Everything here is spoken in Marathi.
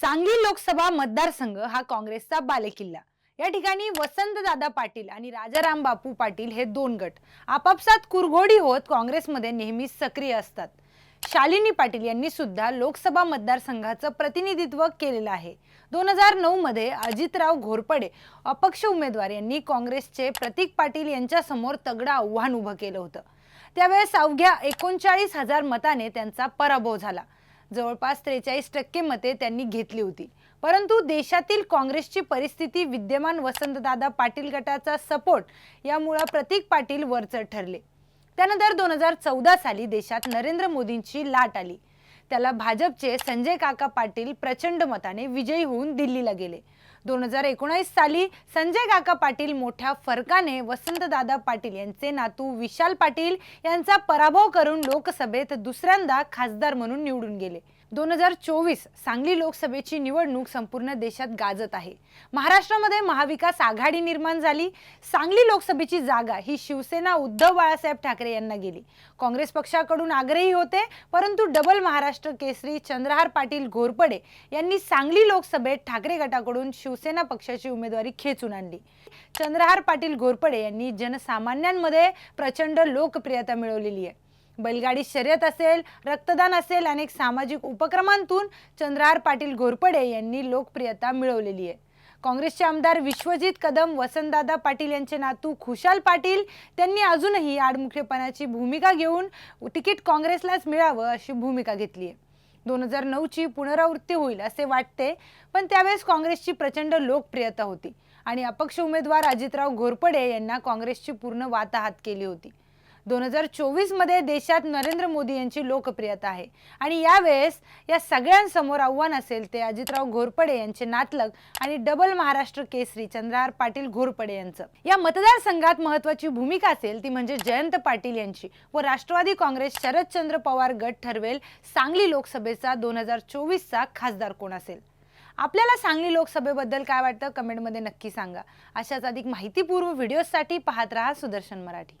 सांगली लोकसभा मतदारसंघ हा काँग्रेसचा बालेकिल्ला. या ठिकाणी वसंतदादा पाटील आणि राजाराम बापू पाटील हे दोन गट आपापसात कुरघोडी होत काँग्रेसमध्ये नेहमी सक्रिय असतात. शालिनी पाटील यांनी सुद्धा लोकसभा मतदारसंघाचं प्रतिनिधित्व केलेलं आहे. दोन हजार नऊ मध्ये अजितराव घोरपडे अपक्ष उमेदवार यांनी काँग्रेसचे प्रतीक पाटील यांच्यासमोर तगडं आव्हान उभं केलं होतं. त्यावेळेस अवघ्या एकोणचाळीस हजार मताने त्यांचा पराभव झाला. जवळपास त्रेचाळीस टक्के मते त्यांनी घेतली होती. परंतु देशातील काँग्रेसची परिस्थिती विद्यमान वसंतदादा पाटील गटाचा सपोर्ट यामुळं प्रतीक पाटील वरचढ ठरले. त्यानंतर दोन हजार चौदा साली देशात नरेंद्र मोदींची लाट आली. त्याला भाजपचे संजय काका पाटील प्रचंड मताने विजयी होऊन दिल्लीला गेले. दोन हजार एकोणावीस साली संजय काका पाटील मोठ्या फरकाने वसंतदादा पाटील यांचे नातू विशाल पाटील यांचा पराभव करून लोकसभेत दुसऱ्यांदा खासदार म्हणून निवडून गेले. दोन हजार चोवीस सांगली लोकसभेची निवडणूक संपूर्ण देशात गाजत आहे. महाराष्ट्रामध्ये महाविकास आघाडी निर्माण झाली. सांगली लोकसभेची जागा ही शिवसेना उद्धव बाळासाहेब ठाकरे यांना गेली. काँग्रेस पक्षाकडून आग्रही होते परंतु डबल महाराष्ट्र केसरी चंद्रहार पाटील घोरपडे यांनी सांगली लोकसभेत ठाकरे गटाकडून शिवसेना पक्षाची उमेदवारी खेचून आणली. चंद्रहार पाटील घोरपडे यांनी जनसामान्यांमध्ये प्रचंड लोकप्रियता मिळवलेली आहे. बैलगाडी शर्यत असेल रक्तदान असेल अनेक सामाजिक उपक्रमांतून चंद्रहार पाटील घोरपडे यांनी लोकप्रियता मिळवलेली आहे. काँग्रेसचे आमदार विश्वजित कदम वसंतदादा पाटील यांचे नातू खुशाल पाटील त्यांनी अजूनही आडमुखेपणाची भूमिका घेऊन तिकीट काँग्रेसलाच मिळावं अशी भूमिका घेतली आहे. दोन हजार नऊची पुनरावृत्ती होईल असे वाटते पण त्यावेळेस काँग्रेसची प्रचंड लोकप्रियता होती आणि अपक्ष उमेदवार अजितराव घोरपडे यांना काँग्रेसची पूर्ण वाताहात केली होती. दोन हजार चोवीसमध्ये देशात नरेंद्र मोदी यांची लोकप्रियता आहे. आणि यावेळेस या सगळ्यांसमोर आव्हान असेल ते अजितराव घोरपडे यांचे नातलग आणि डबल महाराष्ट्र केसरी चंद्रहार पाटील घोरपडे यांचं. या मतदारसंघात महत्वाची भूमिका असेल ती म्हणजे जयंत पाटील यांची व राष्ट्रवादी काँग्रेस शरदचंद्र पवार गट ठरवेल सांगली लोकसभेचा दोन हजार चोवीसचा खासदार कोण असेल? आपल्याला सांगली लोकसभेबद्दल काय वाटतं? कमेंटमध्ये नक्की सांगा. अशाच अधिक माहितीपूर्व व्हिडिओसाठी पाहत राहा सुदर्शन मराठी.